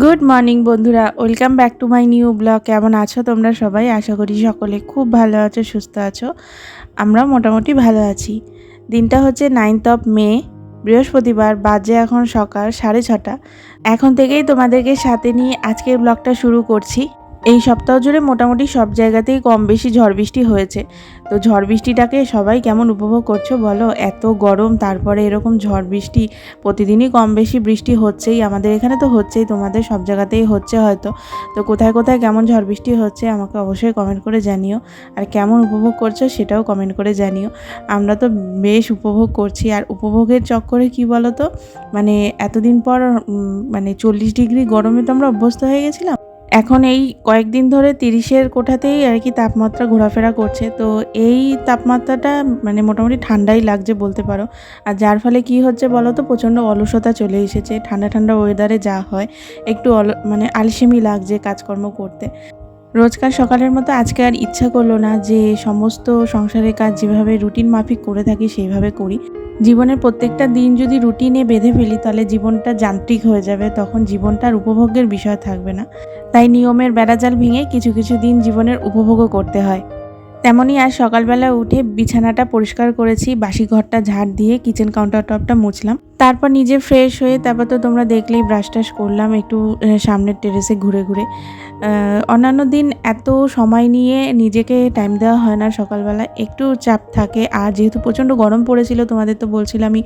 Good morning বন্ধুরা। Welcome back to my new blog কেমন আছো তোমরা সবাই? আশা করি সকলে খুব ভালো আছো, সুস্থ আছো। আমরা মোটামুটি ভালো আছি। দিনটা হচ্ছে নাইনথ অফ মে বৃহস্পতিবার, বাজে এখন সকাল সাড়ে ছটা। এখন থেকেই তোমাদেরকে সাথে নিয়ে আজকের ব্লগটা শুরু করছি। এই সপ্তাহ জুড়ে মোটামুটি সব জায়গাতেই কম বেশি ঝড় বৃষ্টি হয়েছে। তো ঝড় বৃষ্টিটাকে সবাই কেমন উপভোগ করছ বলো? এত গরম, তারপরে এরকম ঝড় বৃষ্টি, প্রতিদিনই কম বেশি বৃষ্টি হচ্ছেই। আমাদের এখানে তো হচ্ছেই, তোমাদের সব জায়গাতেই হচ্ছে হয়তো। তো কোথায় কোথায় কেমন ঝড় বৃষ্টি হচ্ছে আমাকে অবশ্যই কমেন্ট করে জানিও। আর কেমন উপভোগ করছ সেটাও কমেন্ট করে জানিও। আমরা তো বেশ উপভোগ করছি। আর উপভোগের চক্করে কি বলো তো? মানে এতদিন পর মানে চল্লিশ ডিগ্রি গরমে তো আমরা অভ্যস্ত হয়ে গেছিলাম। এখন এই কয়েকদিন ধরে তিরিশের কোঠাতেই আর কি তাপমাত্রা ঘোরাফেরা করছে। তো এই তাপমাত্রাটা মানে মোটামুটি ঠান্ডাই লাগছে বলতে পারো। আর যার ফলে কি হচ্ছে বলো তো? প্রচণ্ড অলসতা চলে এসেছে। ঠান্ডা ঠান্ডা ওয়েদারে যা হয়, একটু অল মানে আলসেমি লাগছে কাজকর্ম করতে। রোজকার সকালের মতো আজকে আর ইচ্ছা করল না যে সমস্ত সংসারের কাজ যেভাবে রুটিন মাফিক করে থাকি, সেইভাবে করি। জীবনের প্রত্যেকটা দিন যদি রুটিনে বেঁধে ফেলি, তাহলে জীবনটা যান্ত্রিক হয়ে যাবে, তখন জীবনটার উপভোগের বিষয় থাকবে না। তাই নিয়মের বেড়াজাল ভেঙে কিছু কিছু দিন জীবনের উপভোগও করতে হয়। তেমনই আজ সকালবেলা উঠে বিছানাটা পরিষ্কার করেছি বাসি ঘরটা ঝাড় দিয়ে কিচেন কাউন্টার টপটা মুছলাম। তারপর নিজে ফ্রেশ হয়ে তারপর তো তোমরা দেখলেই ব্রাশ টাশ করলাম একটু সামনের টেরেসে ঘুরে ঘুরে। অন্যান্য দিন এত সময় নিয়ে নিজেকে টাইম দেওয়া হয় না, সকালবেলা একটু চাপ থাকে। আর যেহেতু প্রচণ্ড গরম পড়েছিল, তোমাদের তো বলছিলামই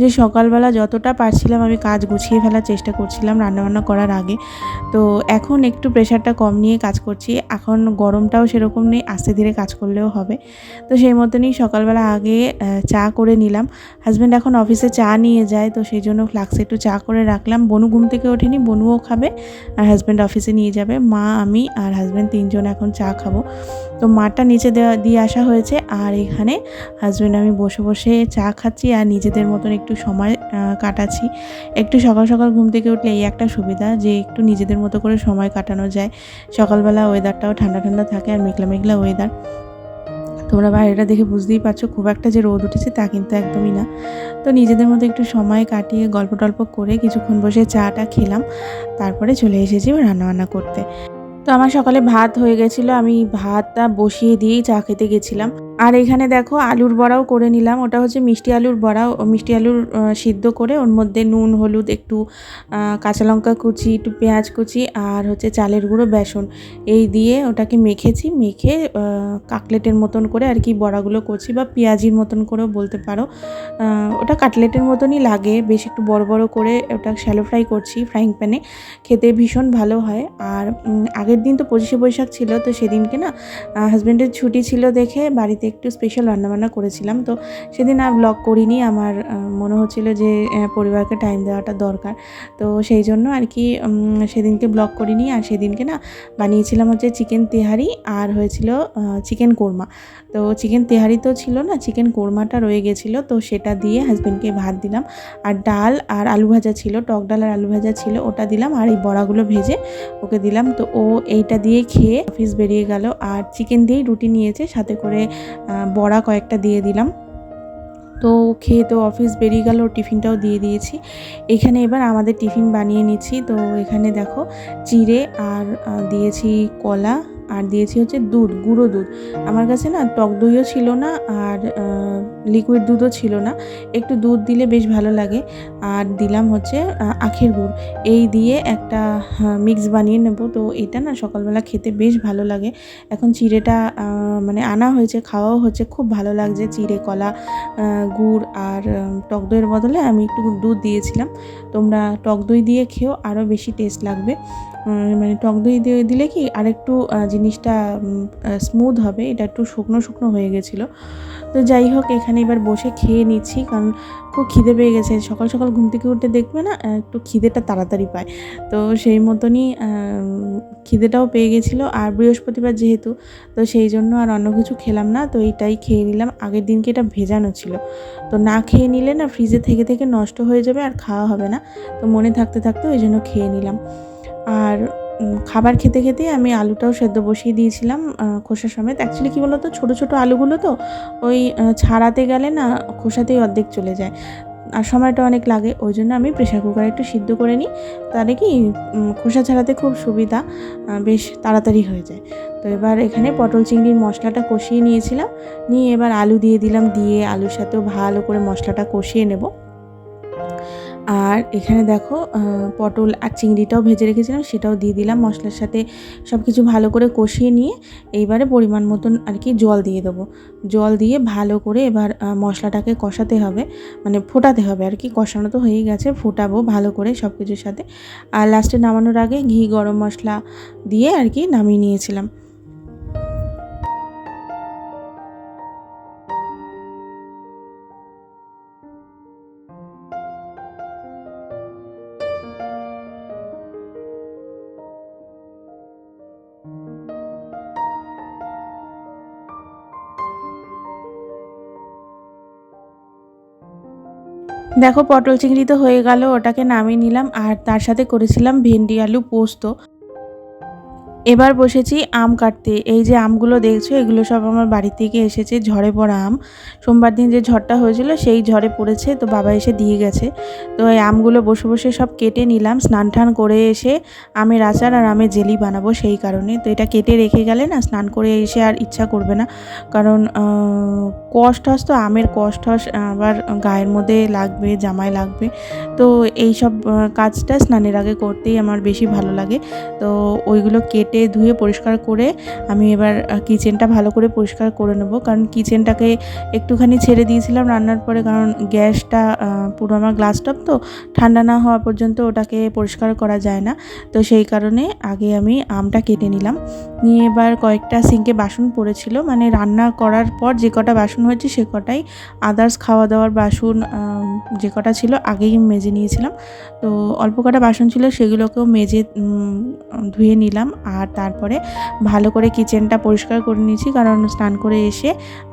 যে সকালবেলা যতটা পারছিলাম আমি কাজ গুছিয়ে ফেলার চেষ্টা করছিলাম রান্নাবান্না করার আগে। তো এখন একটু প্রেশারটা কম নিয়ে কাজ করছি। এখন গরমটাও সেরকম নেই, আস্তে ধীরে কাজ করলেও হবে। তো সেই মতনই সকালবেলা আগে চা করে নিলাম। হাজব্যান্ড এখন অফিসে চা নিয়ে যায়, তো সেই জন্য ফ্লাক্সে একটু চা করে রাখলাম। বনু ঘুম থেকে ওঠেনি, বনুও খাবে আর হাজব্যান্ড অফিসে নিয়ে যাবে। মা, আমি আর হাজব্যান্ড তিনজন এখন চা খাব। তো মাটা নিচে দেওয়া, দিয়ে আসা হয়েছে আর এখানে হাজব্যান্ড আমি বসে বসে চা খাচ্ছি আর নিজেদের মতন একটু সময় কাটাচ্ছি। একটু সকাল সকাল ঘুম থেকে উঠলে এই একটা সুবিধা যে একটু নিজেদের মতো করে সময় কাটানো যায়। সকালবেলা ওয়েদারটাও ঠান্ডা ঠান্ডা থাকে আর মেঘলা মেঘলা ওয়েদার তোমরা বাইরেটা দেখে বুঝতেই পারছ, খুব একটা যে রোদ উঠেছে তা কিন্তু একদমই না। তো নিজেদের মধ্যে একটু সময় কাটিয়ে গল্প টল্প করে কিছুক্ষণ বসে চাটা খেলাম, তারপরে চলে এসেছি রান্নাবান্না করতে। তো আমার সকালে ভাত হয়ে গেছিল, আমি ভাতটা বসিয়ে দিয়েই চা খেতে গেছিলাম। আর এখানে দেখো আলুর বড়াও করে নিলাম। ওটা হচ্ছে মিষ্টি আলুর বড়া। মিষ্টি আলুর সিদ্ধ করে ওর মধ্যে নুন হলুদ একটু কাঁচা লঙ্কা কুচি একটু পেঁয়াজ কুচি আর হচ্ছে চালের গুঁড়ো বেসন। এই দিয়ে ওটাকে মেখেছি মেখে আহ, কাটলেটের মতন করে আর কি বড়াগুলো করছি বা পেঁয়াজির মতন করেও বলতে পারো। ওটা কাটলেটের মতনই লাগে। বেশ একটু বড় বড় করে ওটা শ্যালো ফ্রাই করছি ফ্রাইং প্যানে খেতে ভীষণ ভালো হয়। আর আগের দিন তো পঁচিশে বৈশাখ ছিল তো সেদিনকে না হাজব্যান্ডের ছুটি ছিল দেখে বাড়িতে একটু স্পেশাল রান্নাবান্না করেছিলাম। তো সেদিন আর ব্লগ করিনি, আমার মনে হচ্ছিল যে পরিবারকে টাইম দেওয়াটা দরকার। তো সেই জন্য আর কি সেদিনকে ব্লগ করিনি। আর সেদিনকে না বানিয়েছিলাম হচ্ছে চিকেন তেহারি আর হয়েছিল চিকেন কোরমা। তো চিকেন তেহারি তো ছিল না চিকেন কোরমাটা রয়ে গেছিল। তো সেটা দিয়ে হাজব্যান্ডকে ভাত দিলাম। আর ডাল আর আলু ভাজা ছিল, টক ডাল আর আলু ভাজা ছিল, ওটা দিলাম। আর এই বড়াগুলো ভেজে ওকে দিলাম। তো ও এইটা দিয়ে খেয়ে অফিস বেরিয়ে গেল। আর চিকেন দিয়েই রুটি নিয়েছে। সাথে করে বড়া কয়েকটা দিয়ে দিলাম। তো খেয়ে তো অফিস বেরিয়ে গেল, টিফিনটাও দিয়ে দিয়েছি। এখানে এবার আমাদের টিফিন বানিয়ে নিচ্ছি। তো এখানে দেখো, চিড়ে আর দিয়েছি কলা। আর দিয়েছি হচ্ছে দুধ গুঁড়ো দুধ। আমার কাছে না টক দইও ছিল না আর লিকুইড দুধও ছিল না। একটু দুধ দিলে বেশ ভালো লাগে। আর দিলাম হচ্ছে আখের গুড়। এই দিয়ে একটা মিক্স বানিয়ে নেব। তো এটা না সকালবেলা খেতে বেশ ভালো লাগে। এখন চিড়েটা মানে আনা হয়েছে খাওয়াও হচ্ছে। খুব ভালো লাগছে চিড়ে কলা গুড় আর টক দইয়ের বদলে আমি একটু দুধ দিয়েছিলাম। তোমরা টক দই দিয়ে খেয়েও আরও বেশি টেস্ট লাগবে। মানে টক দই দিয়ে দিলে কি আরেকটু আহ, জিনিসটা স্মুথ হবে। এটা একটু শুকনো শুকনো হয়ে গেছিল। তো যাই হোক, এখানে এবার বসে খেয়ে নিচ্ছি, কারণ খুব খিদে পেয়ে গেছে। সকাল সকাল ঘুম থেকে উঠতে দেখবে না একটু খিদেটা তাড়াতাড়ি পায়। তো সেই মতনই খিদেটাও পেয়ে গেছিল। আর বৃহস্পতিবার যেহেতু, তো সেই জন্য আর অন্য কিছু খেলাম না। তো এইটাই খেয়ে নিলাম। আগের দিনকে এটা ভেজানো ছিল। তো না খেয়ে নিলে না ফ্রিজে থেকে থেকে নষ্ট হয়ে যাবে আর খাওয়া হবে না। তো মনে থাকতে থাকতে ওই জন্য খেয়ে নিলাম। আর খাবার খেতে খেতে আমি আলুটাও সেদ্ধ বসিয়ে দিয়েছিলাম খোসা সমেত। অ্যাকচুয়ালি কী বলতো, ছোটো ছোটো আলুগুলো তো ওই ছাড়াতে গেলে না খোসাতেই অর্ধেক চলে যায়। আর সময়টা অনেক লাগে, ওই জন্য আমি প্রেশার কুকারে একটু সিদ্ধ করে নিই। তাহলে কি খোসা ছাড়াতে খুব সুবিধা বেশ তাড়াতাড়ি হয়ে যায়। তো এবার এখানে পটল চিংড়ির মশলাটা কষিয়ে নিয়েছিলাম। নিয়ে এবার আলু দিয়ে দিলাম, দিয়ে আলুর সাথেও ভালো করে মশলাটা কষিয়ে নেব। আর এখানে দেখো পটল আর চিংড়িটাও ভেজে রেখেছিলাম, সেটাও দিয়ে দিলাম মশলার সাথে। সব কিছু ভালো করে কষিয়ে নিয়ে এইবারে পরিমাণ মতন আর কি জল দিয়ে দেবো। জল দিয়ে ভালো করে এবার মশলাটাকে কষাতে হবে মানে ফোটাতে হবে আর কি। কষানো তো হয়েই গেছে, ফোটাবো ভালো করে সব কিছুর সাথে। আর লাস্টে নামানোর আগে ঘি গরম মশলা দিয়ে আর কি নামিয়ে নিয়েছিলাম। দেখো পটল চিংড়ি তো হয়ে গেল, ওটাকে নামিয়ে নিলাম আর তার সাথে করেছিলাম ভেন্ডি আলু পোস্ত। এবার বসেছি আম কাটতে। এই যে আমগুলো দেখছ এগুলো সব আমার বাড়ি থেকে এসেছে ঝড়ে পড়া আম। সোমবার দিন যে ঝড়টা হয়েছিল সেই ঝড়ে পড়েছে তো বাবা এসে দিয়ে গেছে। তো এই আমগুলো বসে বসে সব কেটে নিলাম স্নান টান করে এসে আমের আচার আর আমের জেলি বানাবো সেই কারণে। তো এটা কেটে রেখে গেলে না স্নান করে এসে আর ইচ্ছা করবে না। কারণ আহ, কষ টস তো আমের কষ টস আবার গায়ের মধ্যে লাগবে জামায় লাগবে। তো এই সব কাজটা স্নানের আগে করতেই আমার বেশি ভালো লাগে। তো ওইগুলো কেটে ধুয়ে পরিষ্কার করে আমি এবার কিচেনটা ভালো করে পরিষ্কার করে নেব। কারণ কিচেনটাকে একটুখানি ছেড়ে দিয়েছিলাম রান্নার পরে, কারণ গ্যাসটা পুরো আমার গ্লাস টপ তো, ঠান্ডা না হওয়া পর্যন্ত ওটাকে পরিষ্কার করা যায় না। তো সেই কারণে আগে আমি আমটা কেটে নিলাম। নিয়ে এবার কয়েকটা সিঙ্কে বাসন পড়েছিল। মানে রান্না করার পর যে কটা বাসন হয়েছে সে কটাই আদার্স খাওয়া দাওয়ার বাসন যে কটা ছিল আগেই মেজে নিয়েছিলাম। তো অল্প কটা বাসন ছিল সেগুলোকেও মেজে ধুয়ে নিলাম। আর তারপরে ভালো করে কিচেনটা পরিষ্কার করে নিয়েছি, কারণ স্নান করে এসে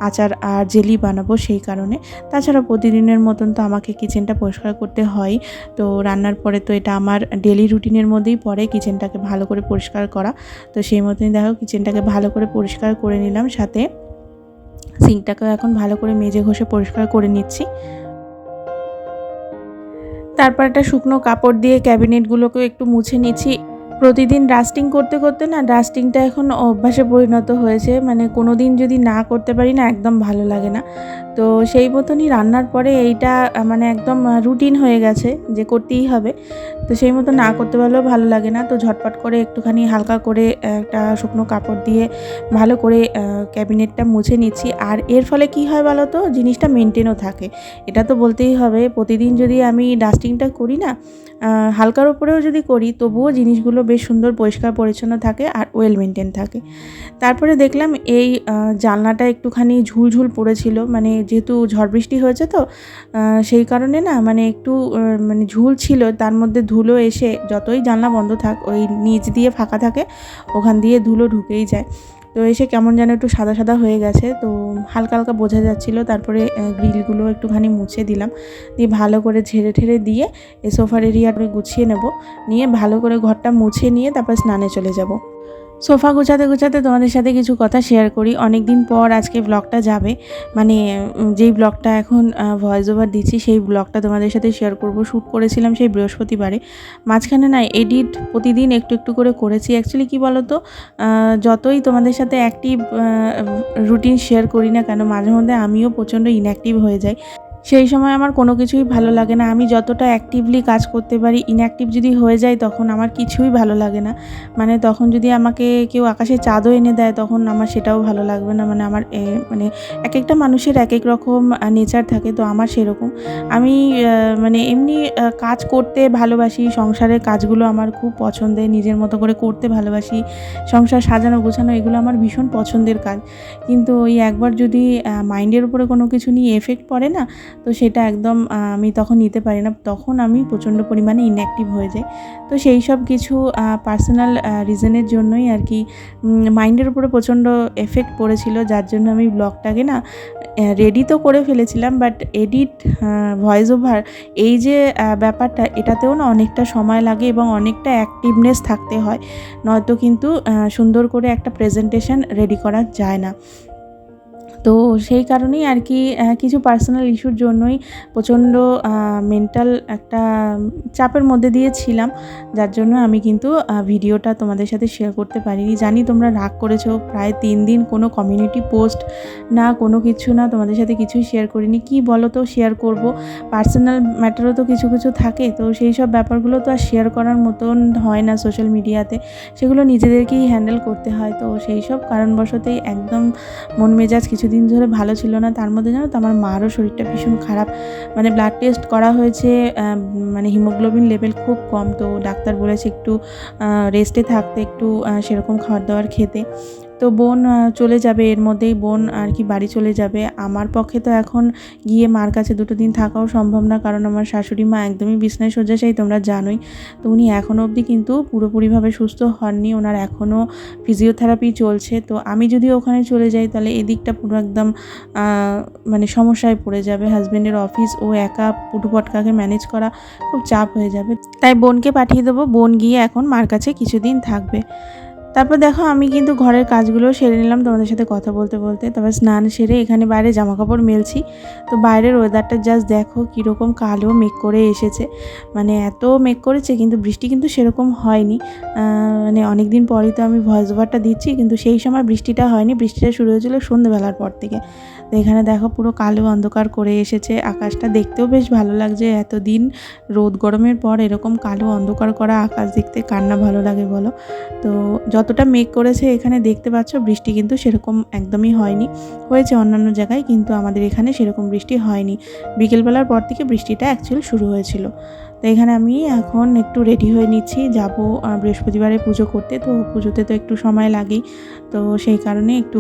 আচার আর জেলি বানাবো সেই কারণে। তাছাড়া প্রতিদিনের মতন তো আমাকে কিচেনটা পরিষ্কার করতে হয়। তো রান্নার পরে তো এটা আমার ডেলি রুটিনের মধ্যেই পড়ে কিচেনটাকে ভালো করে পরিষ্কার করা। তো সেই মতনই দেখো কিচেনটাকে ভালো করে পরিষ্কার করে নিলাম, সাথে সিঙ্কটাকেও এখন ভালো করে মেজে ঘষে পরিষ্কার করে নিচ্ছি। তারপর একটা শুকনো কাপড় দিয়ে ক্যাবিনেটগুলোকেও একটু মুছে নিচ্ছি। প্রতিদিন ডাস্টিং করতে করতে না ডাস্টিংটা এখন অভ্যাসে পরিণত হয়েছে। মানে কোনো দিন যদি না করতে পারি না একদম ভালো লাগে না। তো সেই মতনই রান্নার পরে এইটা মানে একদম রুটিন হয়ে গেছে যে করতেই হবে। তো সেই মতো না করতে পারলেও ভালো লাগে না। তো ঝটপট করে একটুখানি হালকা করে একটা শুকনো কাপড় দিয়ে ভালো করে ক্যাবিনেটটা মুছে নিচ্ছি। আর এর ফলে কি হয় বলো তো জিনিসটা মেনটেনও থাকে। এটা তো বলতেই হবে, প্রতিদিন যদি আমি ডাস্টিংটা করি না হালকার উপরেও যদি করি, তবুও জিনিসগুলো বেশ সুন্দর, পরিষ্কার, পরিচ্ছন্ন থাকে আর ওয়েল মেনটেন থাকে। তারপরে দেখলাম এই জানলাটা একটুখানি ঝুলঝুল পড়েছিল মানে যেহেতু ঝড় বৃষ্টি হয়েছে তো সেই কারণে না মানে একটু মানে ঝুল ছিল, তার মধ্যে ধুলো এসে যতই জানলা বন্ধ থাক, ওই নিচ দিয়ে ফাঁকা থাকে, ওখান দিয়ে ধুলো ঢুকেই যায়। তো এসে কেমন যেন একটু সাদা সাদা হয়ে গেছে। তো হালকা হালকা বোঝা যাচ্ছিল, তারপরে গ্রিলগুলো একটুখানি মুছে দিলাম। দিয়ে ভালো করে ঝেড়ে ঠেড়ে দিয়ে এ সোফার এরিয়াটা গুছিয়ে নেব। নিয়ে ভালো করে ঘরটা মুছে নিয়ে তারপর স্নানে চলে যাব। সোফা গোছাতে গোছাতে তোমাদের সাথে কিছু কথা শেয়ার করি। অনেক দিন পর আজকে ব্লগটা যাবে। মানে যেই ব্লগটা এখন ভয়েস ওভার দিচ্ছি, সেই ব্লগটা তোমাদের সাথে শেয়ার করব। শ্যুট করেছিলাম সেই বৃহস্পতিবারে। মাঝখানে না এডিট প্রতিদিন একটু একটু করে করেছি। অ্যাকচুয়ালি কি বলো তো যতই তোমাদের সাথে অ্যাক্টিভ রুটিন শেয়ার করি না কেন মাঝে মধ্যে আমিও প্রচণ্ড ইনঅ্যাক্টিভ হয়ে যাই। সেই সময় আমার কোনো কিছুই ভালো লাগে না। আমি যতটা অ্যাক্টিভলি কাজ করতে পারি ইনঅ্যাক্টিভ যদি হয়ে যায় তখন আমার কিছুই ভালো লাগে না। মানে তখন যদি আমাকে কেউ আকাশে চাঁদও এনে দেয় তখন আমার সেটাও ভালো লাগবে না। মানে আমার মানে এক একটা মানুষের এক এক রকম নেচার থাকে তো আমার সেরকম। আমি মানে এমনি কাজ করতে ভালোবাসি, সংসারের কাজগুলো আমার খুব পছন্দের, নিজের মতো করে করতে ভালোবাসি, সংসার সাজানো, গোছানো এগুলো আমার ভীষণ পছন্দের কাজ। কিন্তু ওই একবার যদি মাইন্ডের উপরে কোনো কিছু নিয়ে এফেক্ট পড়ে না তো সেটা একদম আমি তখন নিতে পারি না। তখন আমি প্রচণ্ড পরিমাণে ইনঅ্যাক্টিভ হয়ে যাই। তো সেই সব কিছু পার্সোনাল রিজনের জন্যই আর কি মাইন্ডের উপরে প্রচণ্ড এফেক্ট পড়েছিল। যার জন্য আমি ব্লগটাকে না রেডি তো করে ফেলেছিলাম বাট এডিট ভয়েস ওভার এই যে ব্যাপারটা, এটাতেও না অনেকটা সময় লাগে এবং অনেকটা অ্যাক্টিভনেস থাকতে হয়। নয়তো কিন্তু সুন্দর করে একটা প্রেজেন্টেশন রেডি করা যায় না। তো সেই কারণেই আর কি কিছু পার্সোনাল ইস্যুর জন্যই প্রচণ্ড মেন্টাল একটা চাপের মধ্যে দিয়ে ছিলাম যার জন্য আমি কিন্তু ভিডিওটা তোমাদের সাথে শেয়ার করতে পারিনি। জানি তোমরা রাগ করেছ, প্রায় তিন দিন কোনো কমিউনিটি পোস্ট না, কোনো কিছু না, তোমাদের সাথে কিছুই শেয়ার করিনি। কি বলো তো শেয়ার করব? পার্সোনাল ম্যাটারও তো কিছু কিছু থাকে। তো সেই সব ব্যাপারগুলো তো আর শেয়ার করার মতন হয় না সোশ্যাল মিডিয়াতে সেগুলো নিজেদেরকেই হ্যান্ডেল করতে হয়। তো সেই সব কারণবশতেই একদম মন মেজাজ কিছুদিন ধরে ভালো ছিল না, তার মধ্যে জানো তো আমার মারও শরীরটা ভীষণ খারাপ। মানে ব্লাড টেস্ট করা হয়েছে মানে হিমোগ্লোবিন লেভেল খুব কম, তো ডাক্তার বলেছে একটু রেস্টে থাকতে একটু সেরকম খাবার দাবার খেতে। তো বোন চলে যাবে, এর মধ্যেই বোন আর কি বাড়ি চলে যাবে। আমার পক্ষে তো এখন গিয়ে মার কাছে দুটো দিন থাকাও সম্ভব না, কারণ আমার শাশুড়ি মা একদমই বিছনায় শয্যাশায়ী, তোমরা জানোই। তো উনি এখনও অবধি কিন্তু পুরোপুরিভাবে সুস্থ হননি, ওনার এখনও ফিজিওথেরাপি চলছে। তো আমি যদি ওখানে চলে যাই, তাহলে এদিকটা পুরো একদম মানে সমস্যায় পড়ে যাবে। হাজব্যান্ডের অফিস, ও একা পুটু পটকাকে ম্যানেজ করা খুব চাপ হয়ে যাবে। তাই বোনকে পাঠিয়ে দেবো। বোন গিয়ে এখন মার কাছে কিছুদিন থাকবে। তারপর দেখো আমি কিন্তু ঘরের কাজগুলো সেরে নিলাম, তোমাদের সাথে কথা বলতে বলতে। তারপর স্নান সেরে এখানে বাইরে জামা কাপড় মেলছি। তো বাইরের ওয়েদারটা জাস্ট দেখো কীরকম কালো মেঘ করে এসেছে। মানে এত মেঘ করেছে কিন্তু বৃষ্টি কিন্তু সেরকম হয়নি। মানে অনেক দিন পরই তো আমি ভয়েস ওভারটা দিচ্ছি, কিন্তু সেই সময় বৃষ্টিটা হয়নি। বৃষ্টিটা শুরু হয়েছিল সন্ধ্যেবেলার পর থেকে। এখানে দেখো পুরো কালো অন্ধকার করে এসেছে। আকাশটা দেখতেও বেশ ভালো লাগছে। এতদিন রোদ গরমের পর এরকম কালো অন্ধকার করা আকাশ দেখতে কার না ভালো লাগে বলো? তো যতটা মেঘ করেছে এখানে দেখতে পাচ্ছ বৃষ্টি কিন্তু সেরকম একদমই হয়নি। হয়েছে অন্যান্য জায়গায় কিন্তু আমাদের এখানে সেরকম বৃষ্টি হয়নি। বিকেলবেলার পর থেকে বৃষ্টিটা অ্যাকচুয়ালি শুরু হয়েছিল। তো এখানে আমি এখন একটু রেডি হয়ে নিচ্ছি। যাব বৃহস্পতিবারে পুজো করতে। তো পুজোতে তো একটু সময় লাগেই। তো সেই কারণে একটু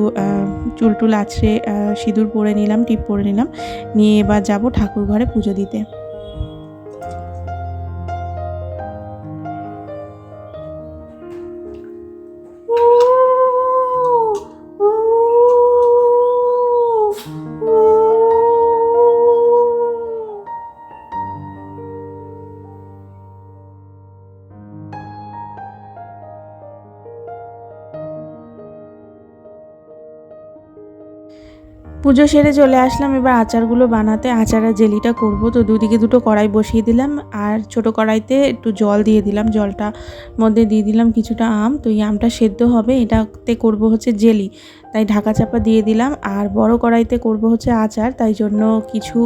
চুলটুল চুল টুল আছড়ে সিঁদুর পরে নিলাম, টিপ পরে নিলাম। নিয়ে এবার যাব ঠাকুর ঘরে পুজো দিতে। পুজো সেরে চলে আসলাম। এবার আচারগুলো বানাতে আচার আর জেলিটা করব। তো দুদিকে দুটো কড়াই বসিয়ে দিলাম আর ছোট কড়াইতে একটু জল দিয়ে দিলাম। জলটা মধ্যে দিয়ে দিলাম কিছুটা আম। তো এই আমটা সেদ্ধ হবে। এটাতে করব হচ্ছে জেলি। তাই ঢাকা চাপা দিয়ে দিলাম। আর বড় কড়াইতে করব হচ্ছে আচার। তাই জন্য কিছু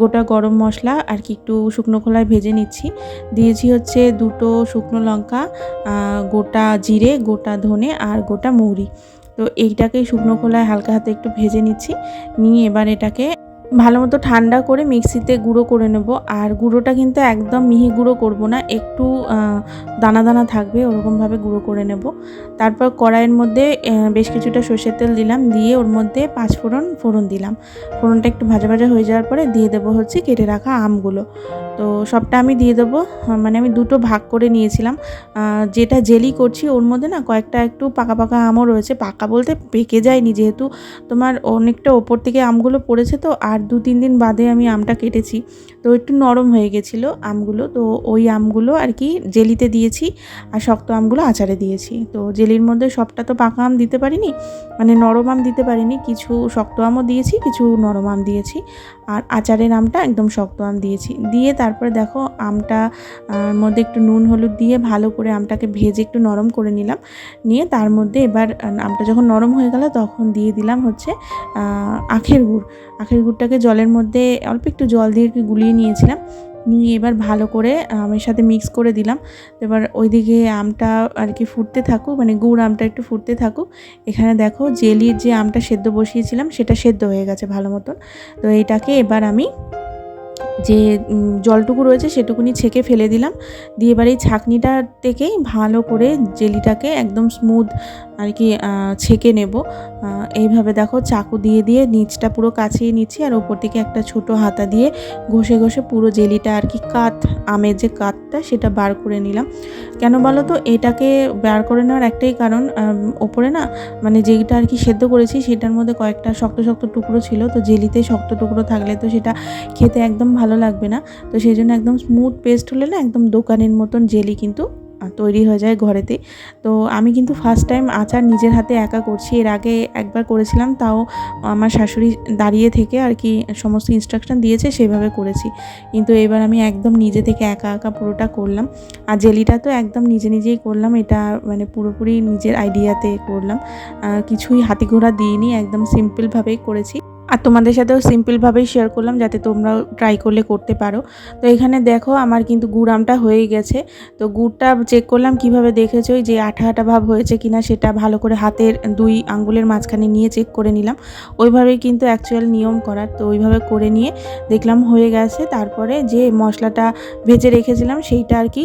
গোটা গরম মশলা আর কি একটু শুকনো খোলায় ভেজে নিচ্ছি। দিয়েছি হচ্ছে দুটো শুকনো লঙ্কা গোটা জিরে, গোটা ধনে আর গোটা মৌরি। তো এইটাকে শুকনো খোলায় হালকা হাতে একটু ভেজে নিচ্ছি। নিয়ে এবার এটাকে ভালো মতো ঠান্ডা করে মিক্সিতে গুঁড়ো করে নেব। আর গুঁড়োটা কিন্তু একদম মিহি গুঁড়ো করব না, একটু দানা দানা থাকবে, ওরকমভাবে গুঁড়ো করে নেব। তারপর কড়াইয়ের মধ্যে বেশ কিছুটা সর্ষের তেল দিলাম, দিয়ে ওর মধ্যে পাঁচ ফোড়ন ফোড়ন দিলাম। ফোড়নটা একটু ভাজা ভাজা হয়ে যাওয়ার পরে দিয়ে দেবো হচ্ছে কেটে রাখা আমগুলো। তো সবটা আমি দিয়ে দেবো। মানে আমি দুটো ভাগ করে নিয়েছিলাম। যেটা জেলি করছি, ওর মধ্যে না কয়েকটা একটু পাকা পাকা আমও রয়েছে। পাকা বলতে পেকে যায়নি যেহেতু তোমার অনেকটা ওপর থেকে আমগুলো পড়েছে তো, আর দু তিন দিন বাদে আমি আমটা কেটেছি। তো একটু নরম হয়ে গেছিল আমগুলো। তো ওই আমগুলো আর কি জেলিতে দিয়েছি আর শক্ত আমগুলো আচারে দিয়েছি। তো জেলির মধ্যে সবটা তো পাকা আম দিতে পারিনি মানে নরম আম দিতে পারিনি। কিছু শক্ত আমও দিয়েছি, কিছু নরম আম দিয়েছি। আর আচারের আমটা একদম শক্ত আম দিয়েছি। দিয়ে তারপরে দেখো আমটা মধ্যে একটু নুন, হলুদ দিয়ে ভালো করে আমটাকে ভেজে একটু নরম করে নিলাম। নিয়ে তার মধ্যে এবার আমটা যখন নরম হয়ে গেল তখন দিয়ে দিলাম হচ্ছে আখের গুড়। আখের গুড়টাকে জলের মধ্যে অল্প একটু জল দিয়ে গুলিয়ে নিয়েছিলাম। নিয়ে এবার ভালো করে আমের সাথে মিক্স করে দিলাম। এবার ওইদিকে আমটা আর কি ফুটতে থাকুক মানে গুড় আমটা একটু ফুটতে থাকুক, এখানে দেখো জেলির যে আমটা সেদ্ধ বসিয়েছিলাম সেটা সেদ্ধ হয়ে গেছে ভালো মতন। তো এইটাকে এবার আমি যে জলটুকু রয়েছে সেটুকুনি ছেঁকে ফেলে দিলাম। দিয়ে এবার এই ছাঁকনিটা থেকেই ভালো করে জেলিটাকে একদম স্মুথ আর কি ছেঁকে নেব। এইভাবে দেখো চাকু দিয়ে দিয়ে নিচটা পুরো কাছিয়ে নিচ্ছি আর ওপর থেকে একটা ছোট হাতা দিয়ে ঘষে ঘষে পুরো জেলিটা আর কি কাত আমের যে কাতটা সেটা বার করে নিলাম। কেন বলো তো? এটাকে বার করে নেওয়ার একটাই কারণ ওপরে না মানে যেটা আর কি সেদ্ধ করেছি, সেটার মধ্যে কয়েকটা শক্ত শক্ত টুকরো ছিল, তো জেলিতে শক্ত টুকরো থাকলে তো সেটা খেতে একদম ভালো লাগবে না। তো সেই জন্য একদম স্মুথ পেস্ট হলে না, একদম দোকানের মতন জেলি কিন্তু তৈরি হয়ে যায় ঘরেতে। তো আমি কিন্তু ফার্স্ট টাইম আচার নিজের হাতে একা করছি। এর আগে একবার করেছিলাম, তাও আমার শাশুড়ি দাঁড়িয়ে থেকে আর কি সমস্ত ইনস্ট্রাকশন দিয়েছে, সেভাবে করেছি। কিন্তু এবার আমি একদম নিজে থেকে একা একা পুরোটা করলাম। আর জেলিটা তো একদম নিজে নিজেই করলাম, এটা মানে পুরোপুরি নিজের আইডিয়াতে করলাম। কিছুই হাতি ঘোড়া দিইনি, একদম সিম্পলভাবেই করেছি। আর তোমাদের সাথেও সিম্পলভাবেই শেয়ার করলাম যাতে তোমরাও ট্রাই করলে করতে পারো। তো এখানে দেখো আমার কিন্তু গুড়ামটা হয়ে গেছে। তো গুড়টা চেক করলাম কীভাবে দেখেছ? যে আঠা আঠা ভাব হয়েছে কিনা সেটা ভালো করে হাতের দুই আঙ্গুলের মাঝখানে নিয়ে চেক করে নিলাম। ওইভাবেই কিন্তু অ্যাকচুয়াল নিয়ম করার। তো ওইভাবে করে নিয়ে দেখলাম হয়ে গেছে। তারপরে যে মশলাটা ভেজে রেখেছিলাম সেইটা আর কি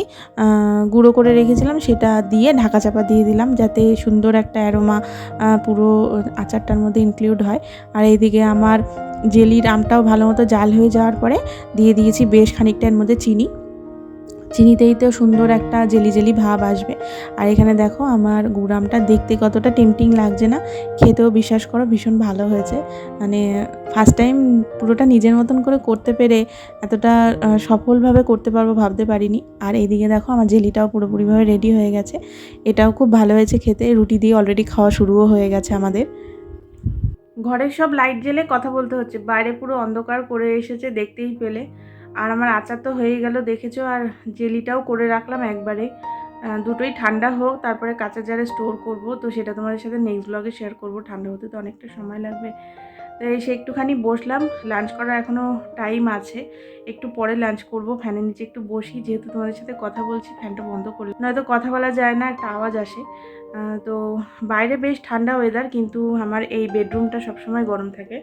গুঁড়ো করে রেখেছিলাম সেটা দিয়ে ঢাকা চাপা দিয়ে দিলাম যাতে সুন্দর একটা অ্যারোমা পুরো আচারটার মধ্যে ইনক্লুড হয়। আর এইদিকে আমার জেলির আমটাও ভালো মতো জাল হয়ে যাওয়ার পরে দিয়ে দিয়েছি বেশ খানিকটা এর মধ্যে চিনি। চিনিতেই তো সুন্দর একটা জেলি জেলি ভাব আসবে। আর এখানে দেখো আমার গুড়ামটা দেখতে কতটা টেম্পটিং লাগছে না, খেতেও বিশ্বাস করো ভীষণ ভালো হয়েছে। মানে ফার্স্ট টাইম পুরোটা নিজের মতন করে করতে পেরে এতটা সফলভাবে করতে পারব ভাবতে পারিনি। আর এইদিকে দেখো আমার জেলিটাও পুরোপুরিভাবে রেডি হয়ে গেছে। এটাও খুব ভালো হয়েছে খেতে, রুটি দিয়ে অলরেডি খাওয়া শুরুও হয়ে গেছে আমাদের। ঘরের সব লাইট জ্বেলে কথা বলতে হচ্ছে। বাইরে পুরো অন্ধকার করে এসেছে দেখতেই পেলে। আর আমার আচার তো হয়ে গেল, দেখেছ? আর জেলিটাও করে রাখলাম একবারে। দুটোই ঠান্ডা হোক, তারপরে কাঁচা জারে স্টোর করব। তো সেটা তোমাদের সাথে নেক্সট ব্লগে শেয়ার করব। ঠান্ডা হতে তো অনেকটা সময় লাগবে। এসে একটুখানি বসলাম লাঞ্চ করার এখনও টাইম আছে। একটু পরে লাঞ্চ করব ফ্যানের নিচে একটু বসি, যেহেতু তোমাদের সাথে কথা বলছি ফ্যানটা বন্ধ করলে নয়তো কথা বলা যায় না, একটা আওয়াজ আসে। তো বাইরে বেশ ঠান্ডা ওয়েদার কিন্তু আমার এই বেডরুমটা সবসময় গরম থাকে।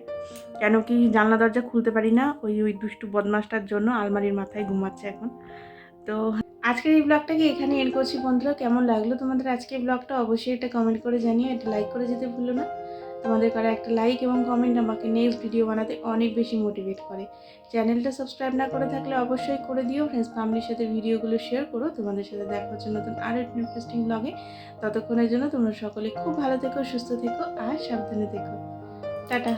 কেন কি জানলা দরজা খুলতে পারি না, ওই ওই দুষ্টু বদমাসটার জন্য আলমারির মাথায় ঘুমাচ্ছে এখন। তো আজকের এই ব্লগটাকে এখানে এন্ড করছি বন্ধুরা? কেমন লাগল তোমাদের আজকের ব্লগটা অবশ্যই এটা কমেন্ট করে জানিও, এটা লাইক করে যেতে ভুলো না। তোমাদের করা একটা লাইক এবং কমেন্ট আমাকে নেক্সট ভিডিও বানাতে অনেক বেশি মোটিভেট করে। চ্যানেলটা সাবস্ক্রাইব না করে থাকলে অবশ্যই করে দিও। ফ্রেন্ডস ফ্যামিলির সাথে ভিডিওগুলো শেয়ার করো। তোমাদের সাথে দেখা হচ্ছে নতুন আরও ইন্টারেস্টিং ব্লগে ততক্ষণের জন্য তোমরা সকলে খুব ভালো থেকো, সুস্থ থেকো আর সাবধানে থেকো। টাটা।